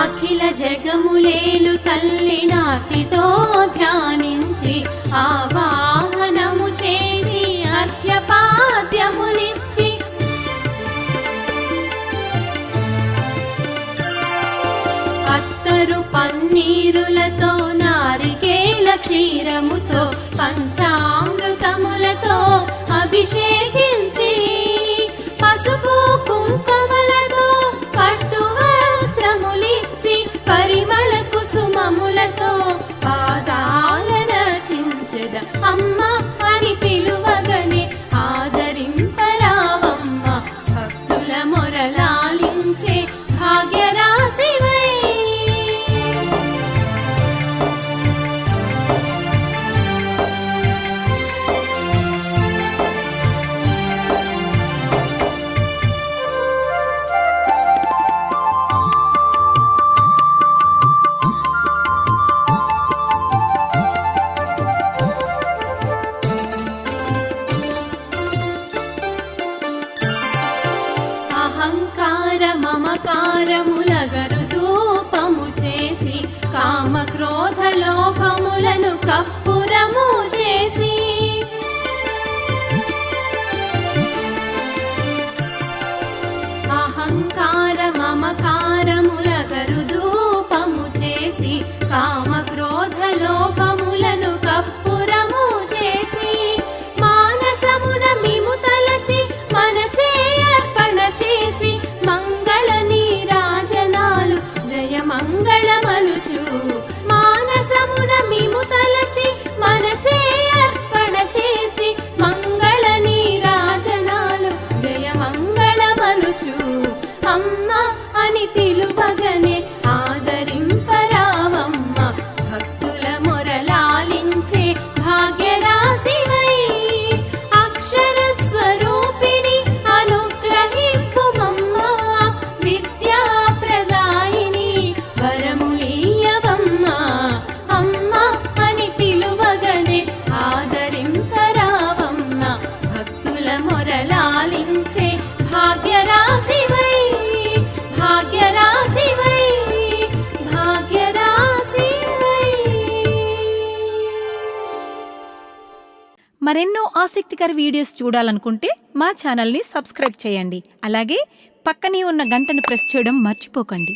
అఖిల జగములేలు తల్లి నాటితో ధ్యానించి ఆ వాహనము చేసి అర్ఘ్యపాద్యములిచ్చి అత్తరు పన్నీరులతో నారికేల క్షీరముతో పంచామృతములతో మమకారములగరుదూపము చేసి కామక్రోధ లోభములను కప్పురము చేసి. అహంకార మమకారములగరుదూపము చేసి కామ మరెన్నో ఆసక్తికర వీడియోస్ చూడాలనుకుంటే మా ఛానల్ని సబ్స్క్రైబ్ చేయండి. అలాగే పక్కనే ఉన్న గంటను ప్రెస్ చేయడం మర్చిపోకండి.